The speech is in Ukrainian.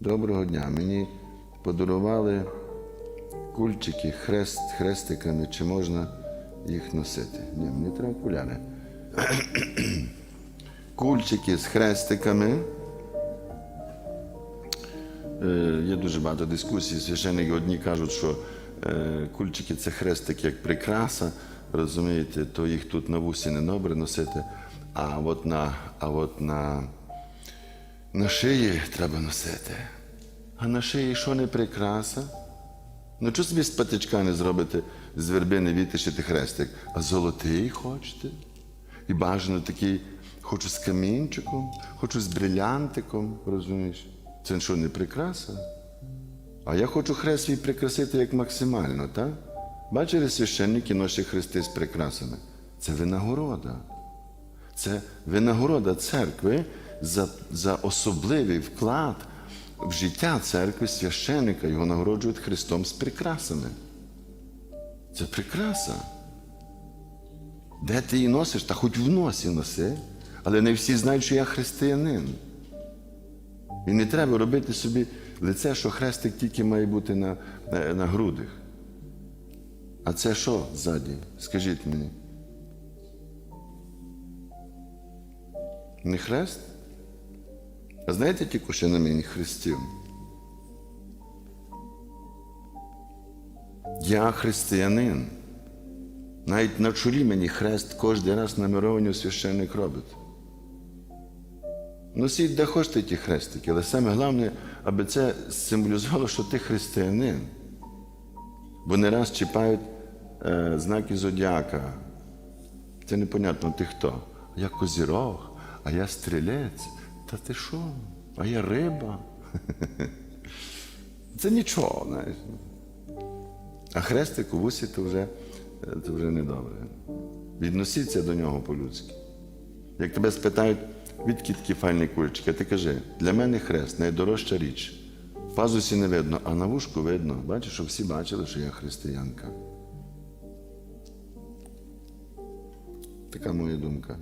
Доброго дня. Мені подарували кульчики хрест, хрестиками, чи можна їх носити. Ні, мені треба окуляри. Кульчики з хрестиками. Е, Є дуже багато дискусій. Священники одні кажуть, що е, кульчики це хрестик як прикраса, розумієте, то їх тут на вусі не добре носити, а от на, а от на, на шиї треба носити. А на шиї що не прикраса? Ну чого собі з патичка не зробите з вербини вітишити хрестик, а золотий хочете? І бажано такий, хочу з камінчиком, хочу з брилянтиком, розумієш? Це що, не прикраса? А я хочу хрест свій прикрасити як максимально, так? Бачили, священники носять хрести з прикрасами. Це винагорода. Це винагорода церкви за, за особливий вклад в життя церкви священика. Його нагороджують Христом з прикрасами. Це прикраса. Де ти її носиш? Та хоч в носі носи, але не всі знають, що я християнин. І не треба робити собі лице, що хрестик тільки має бути на, на, на грудях. А це що ззаді? Скажіть мені. Не хрест? А знаєте на мені хрестів? Я християнин. Навіть на чолі мені хрест кожен раз наміровані священник робить. Носіть де хочете ті хрестики, але саме головне, аби це символізувало, що ти християнин. Бо не раз чіпають е, знаки зодіака. Це непонятно, ти хто? Я козірог, а я стрілець. Та ти що? А я риба. Це нічого, знаєш. А хрестик у вусі то вже, то вже недобре. Відносіться до нього по-людськи. Як тебе спитають, відки файні кульчики, ти кажи, для мене хрест найдорожча річ. В пазусі не видно, а на вушку видно. Бачиш, щоб всі бачили, що я християнка. Така моя думка.